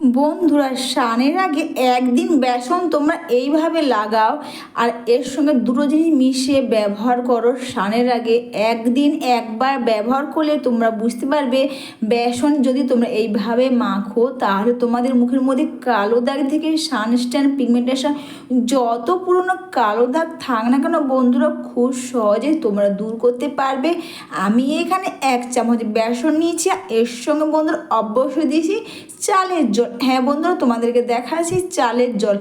বন্ধুরা স্নানের আগে একদিন বেসন তোমরা এইভাবে লাগাও আর এর সঙ্গে দুটো জিনিস মিশিয়ে ব্যবহার করো। স্নানের আগে একদিন একবার ব্যবহার করলে তোমরা বুঝতে পারবে, বেসন যদি তোমরা এইভাবে মাখো তাহলে তোমাদের মুখের মধ্যে কালো দাগ থেকে সানস্ট্যান্ড পিগমেন্টেশন যত পুরনো কালো দাগ থাক না কেন বন্ধুরা, খুব সহজেই তোমরা দূর করতে পারবে। আমি এখানে এক চামচ বেসন নিয়েছি এর সঙ্গে বন্ধুরা অবশ্যই দিয়েছি চালের জল। হ্যাঁ বন্ধুরা, তোমাদেরকে দেখাচ্ছি চালের জল।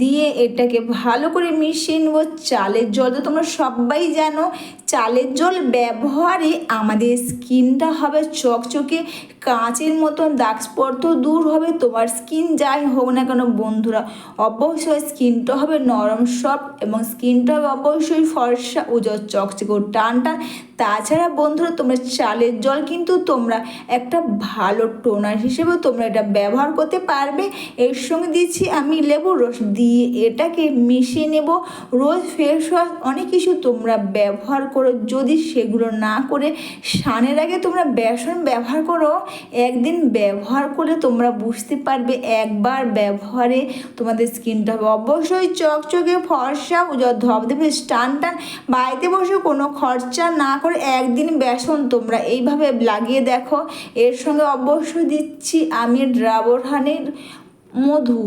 দিয়ে এটাকে ভালো করে মিশিয়ে নেব চালের জল। তো তোমরা সবাই জানো, চালের জল ব্যবহারে আমাদের স্কিনটা হবে চকচকে, কাঁচের মতন দাগ স্পর্ধ দূর হবে, তোমার স্কিন যাই হোক না কেন বন্ধুরা, অবশ্যই স্কিনটা হবে নরম, সফট এবং স্কিনটা হবে অবশ্যই ফর্সা, উজ্জ্বল, চকচকে ও টান টান তাছাড়া বন্ধুরা, তোমরা চালের জল কিন্তু তোমরা একটা ভালো টোনার হিসেবে তোমরা এটা ব্যবহার করতে পারবে। এর সঙ্গে দিচ্ছি আমি লেবুর রস। দিয়ে এটাকে মিশিয়ে নেব। রোজ ফেস ওয়াশ অনেক কিছু তোমরা ব্যবহার করো। যদি সেগুলো না করে সানের আগে তোমরা বেসন ব্যবহার করো, একদিন ব্যবহার করলে তোমরা বুঝতে পারবে একবার ব্যবহারে তোমাদের স্কিনটা অবশ্যই চকচকে, ফর্সা ধবধবে টান টান বাড়িতে বসে কোনো খরচা না করে একদিন বেসন তোমরা এইভাবে লাগিয়ে দেখো। এর সঙ্গে অবশ্যই দিচ্ছি আমি ড্রাবরহানের মধু।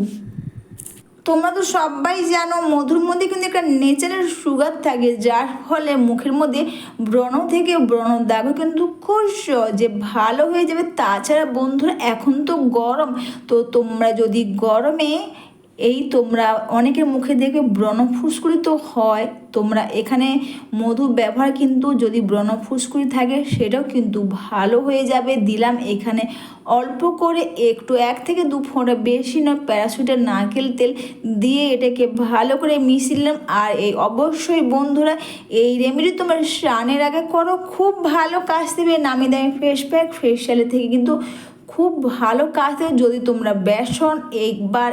তোমরা তো সবাই জানো, মধুর মধ্যে কিন্তু একটা নেচারাল সুগার থাকে, যার ফলে মুখের মধ্যে ব্রণ থেকে ব্রণ দাগও কিন্তু খুব সহজে ভালো হয়ে যাবে। তাছাড়া বন্ধুরা, এখন তো গরম। তো তোমরা যদি গরমে এই তোমরা অনেকের মুখে দেখবে ব্রণ ফুসকুড়ি তো হয়। তোমরা এখানে মধু ব্যবহার কিন্তু যদি ব্রণ ফুসকুড়ি থাকে, সেটাও কিন্তু ভালো হয়ে যাবে। দিলাম এখানে অল্প করে একটু, এক থেকে দু ফোঁটা বেশি নয় প্যারাশুটের নারকেল তেল দিয়ে এটাকে ভালো করে মিশিলাম আর এই অবশ্যই বন্ধুরা, এই রেমেডি তোমার স্নানের আগে করো। খুব ভালো কাজ দেবে নামি দামি ফেস প্যাক ফেসিয়ালের থেকে কিন্তু খুব ভালো কাজ যদি তোমরা বেসন একবার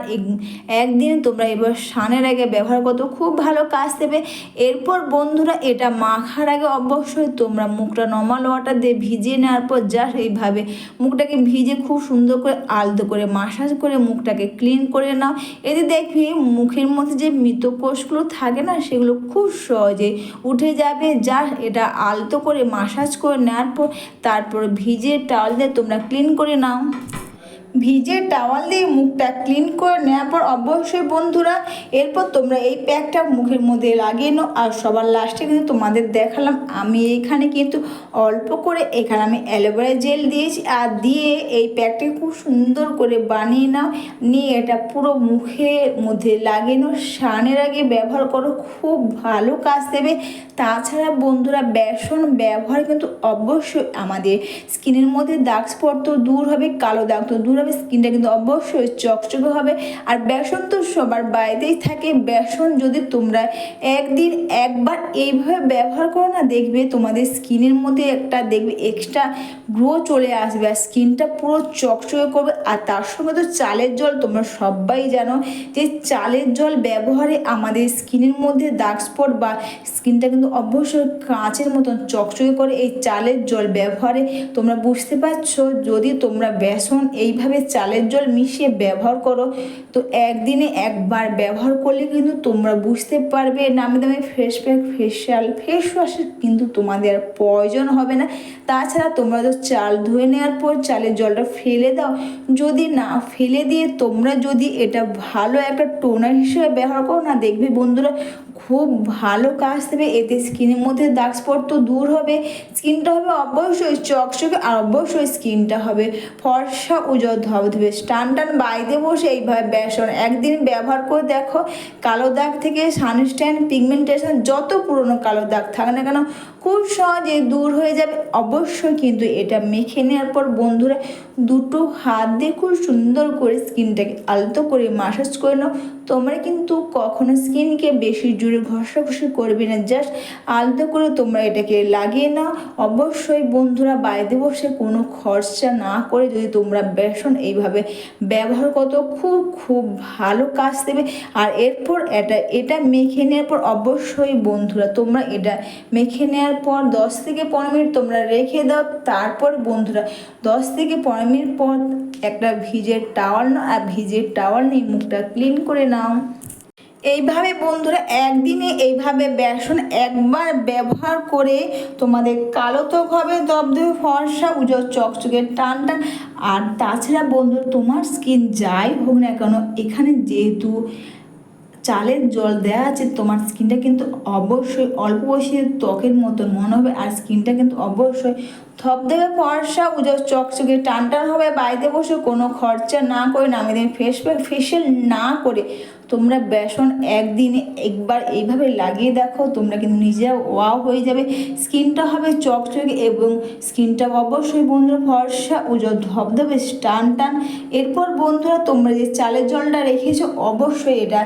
একদিনে তোমরা এবার স্নানের আগে ব্যবহার করতো খুব ভালো কাজ দেবে। এরপর বন্ধুরা, এটা মাখার আগে অবশ্যই তোমরা মুখটা নর্মাল ওয়াটার দিয়ে ভিজিয়ে নেওয়ার পর জাস্ট এইভাবে মুখটাকে ভিজে খুব সুন্দর করে আলতো করে মাসাজ করে মুখটাকে ক্লিন করে নাও। এতে দেখবি মুখের মধ্যে যে মৃত কোষগুলো থাকে না, সেগুলো খুব সহজে উঠে যাবে। জাস্ট এটা আলতো করে মাসাজ করে নেওয়ার পর তারপর ভিজে টাওয়াল দিয়ে তোমরা ক্লিন করে নাও। Não. ভিজে টাওয়াল দিয়ে মুখটা ক্লিন করে নেওয়ার পর অবশ্যই বন্ধুরা, এরপর তোমরা এই প্যাকটা মুখের মধ্যে লাগিয়ে নাও। আর সবার লাস্টে কিন্তু তোমাদের দেখালাম, আমি এখানে কিন্তু অল্প করে, এখানে আমি অ্যালোভেরা জেল দিয়েছি। আর দিয়ে এই প্যাকটাকে খুব সুন্দর করে বানিয়ে নাও। নিয়ে এটা পুরো মুখের মধ্যে লাগিয়ে নাও। স্নানের আগে ব্যবহার করো, খুব ভালো কাজ দেবে। তাছাড়া বন্ধুরা, বেসন ব্যবহার কিন্তু অবশ্যই আমাদের স্কিনের মধ্যে দাগ স্পট তো দূর হবে, কালো দাগ তো দূর হবে স্কিনটা কিন্তু অবশ্যই চকচকে হবে। আর বেসন তো সবার বাড়িতেই থাকে। বেসন যদি তোমরা একদিন একবার এইভাবে ব্যবহার করো না, দেখবে তোমাদের স্কিনের মধ্যে একটা দেখবে এক্সট্রা গ্রো চলে আসবে আর স্কিনটা পুরো চকচকে করবে। আর তার সঙ্গে তো চালের জল তোমরা সবাই জানো যে চালের জল ব্যবহারে আমাদের স্কিনের মধ্যে দাগ স্পট বা স্কিনটা কিন্তু অবশ্যই কাঁচের মতন চকচকে করে। এই চালের জল ব্যবহারে তোমরা বুঝতে পারছ, যদি তোমরা বেসন এইভাবে চালের জল মিশিয়ে ব্যবহার করো? তো একদিনে একবার ব্যবহার করলে কিন্তু তোমরা বুঝতে পারবে নামি দামি ফেস প্যাক ফেশিয়াল ফেস ওয়াশের কিন্তু তোমাদের আর প্রয়োজন হবে না। তাছাড়া তোমরা তো চাল ধুয়ে নেওয়ার পর চালের জলটা ফেলে দাও। যদি না ফেলে দিয়ে তোমরা যদি এটা ভালো একটা টোনার হিসেবে ব্যবহার করো, না দেখবে বন্ধুরা খুব ভালো কাজ দেবে। এতে স্কিনের মধ্যে দাগ স্পট তো দূর হবে। স্কিনটা হবে অবশ্যই চকচকে আর অবশ্যই স্কিনটা হবে ফর্সা উজ্জ্বল ধবধবে টান টান বাইরে বসে এইভাবে বেসন একদিন ব্যবহার করে দেখো, কালো দাগ থেকে সানস্ট্যান্ড পিগমেন্টেশন, যত পুরনো কালো দাগ থাকে না কেন খুব সহজে দূর হয়ে যাবে। অবশ্যই কিন্তু এটা মেখে নেওয়ার পর বন্ধুরা দুটো হাত দিয়ে খুব সুন্দর করে স্কিনটাকে আলতো করে মাসাজ করে নাও। তোমরা কিন্তু কখনো স্কিনকে বেশি জোরে ঘষাঘষি করবে না জাস্ট আলতো করে তোমরা এটাকে লাগিয়ে নাও। অবশ্যই বন্ধুরা বাড়িতে বসে কোনো খরচা না করে যদি তোমরা বেসন এইভাবে ব্যবহার করতো খুব খুব ভালো কাজ দেবে। আর এরপর এটা এটা মেখে নেওয়ার পর অবশ্যই বন্ধুরা তোমরা এটা মেখে নেওয়ার পর দশ থেকে পনেরো মিনিট তোমরা রেখে দাও, তারপর বন্ধুরা, দশ থেকে পনেরো মিনিট পর একটা ভিজের টাওয়াল নাও আর ভিজের টাওয়াল নিয়ে মুখটা ক্লিন করে নাও। এইভাবে বন্ধুরা, একদিনে এইভাবে বেসন একবার ব্যবহার করে তোমাদের কালো ত্বক হবে, দবদবে ফর্সা, উজ্জ্বল চকচকে টান টান। আর তাছাড়া বন্ধু তোমার স্কিন যাই হোক না কেন, এখানে যেহেতু চালের জল দেওয়া আছে, তোমার স্কিনটা কিন্তু অবশ্যই অল্প বয়সী ত্বকের মতন মনে হবে, আর স্কিনটা কিন্তু অবশ্যই থপদেবে ফর্সা উজ্জ্বল চকচকে টান টান হবে, বাড়িতে বসে কোনো খরচা না করে নামিয়ে দিন ফেস ফেশিয়াল না করে তোমরা বেসন একদিনে একবার এইভাবে লাগিয়ে দেখো, তোমরা কিন্তু নিজেরা ওয়াও হয়ে যাবে। স্কিনটা হবে চকচকে এবং স্কিনটা অবশ্যই বন্ধুরা ফর্সা উজ্জ্বল ধবধবে, টান টান। এরপর বন্ধুরা তোমরা যে চালের জলটা রেখেছো, অবশ্যই এটা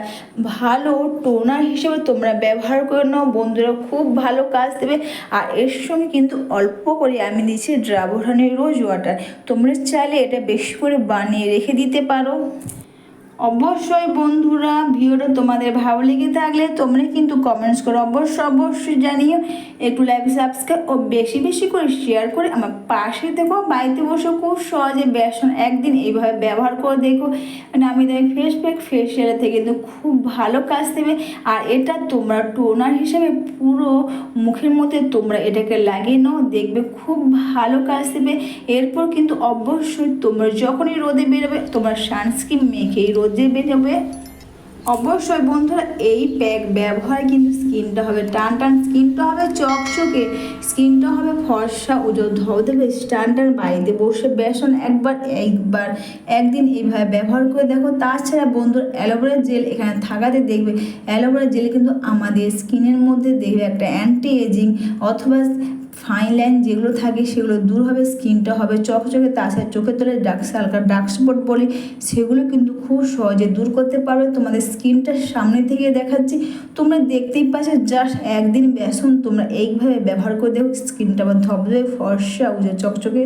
ভালো টোনার হিসেবে তোমরা ব্যবহার করে নাও। বন্ধুরা খুব ভালো কাজ দেবে। আর এর সঙ্গে কিন্তু অল্প করে আমি দিচ্ছি ড্রাবরানের রোজ ওয়াটার। তোমরা চাইলে এটা বেশি করে বানিয়ে রেখে দিতে পারো। অবশ্যই বন্ধুরা ভিডিওটা তোমাদের ভালো লেগে থাকলে তোমরা কিন্তু কমেন্টস করো অবশ্যই অবশ্যই জানিও। একটু লাইক সাবস্ক্রাইব ও বেশি বেশি করে শেয়ার করে আমার পাশে দেখো বাড়িতে বসে খুব সহজে বেসন একদিন এইভাবে ব্যবহার করে দেখো। মানে আমি দেখ ফেস প্যাক ফেসিয়াল থেকে কিন্তু খুব ভালো কাজ দেবে। আর এটা তোমরা টোনার হিসেবে পুরো মুখের মধ্যে তোমরা এটাকে লাগিয়ে নাও, দেখবে খুব ভালো কাজ দেবে। এরপর কিন্তু অবশ্যই তোমরা যখনই রোদে বেরোবে, তোমরা সানস্ক্রিন মেখেই রোদে বেরোবে অবশ্যই বন্ধুরা এই প্যাক ব্যবহার কিন্তু স্কিনটা হবে। টান টান স্কিনটা হবে চকচকে স্কিনটা হবে ফর্সা উজ্জ্বল ধবধবে টান টান বাড়িতে বসে বেসন একবার একবার, একদিন এইভাবে ব্যবহার করে দেখো। তাছাড়া বন্ধুর অ্যালোভেরা জেল এখানে থাকাতে দেখবে। অ্যালোভেরা জেল কিন্তু আমাদের স্কিনের মধ্যে দেখবে একটা অ্যান্টি এজিং অথবা ফাইন লাইন যেগুলো থাকে সেগুলো দূর হবে স্কিনটা হবে চকচকে তাছাড়া চোখের তলে ডার্ক হালকা ডার্ক স্পট বলে, সেগুলো কিন্তু খুব সহজে দূর করতে পারবে। তোমাদের স্কিনটা সামনে থেকে দেখাচ্ছি। তোমরা দেখতেই পাচ্ছ জাস্ট একদিন বেসন তোমরা এইভাবে ব্যবহার করে দেখো স্কিনটা আবার ধবধবে, ফর্সা উজে চকচকে।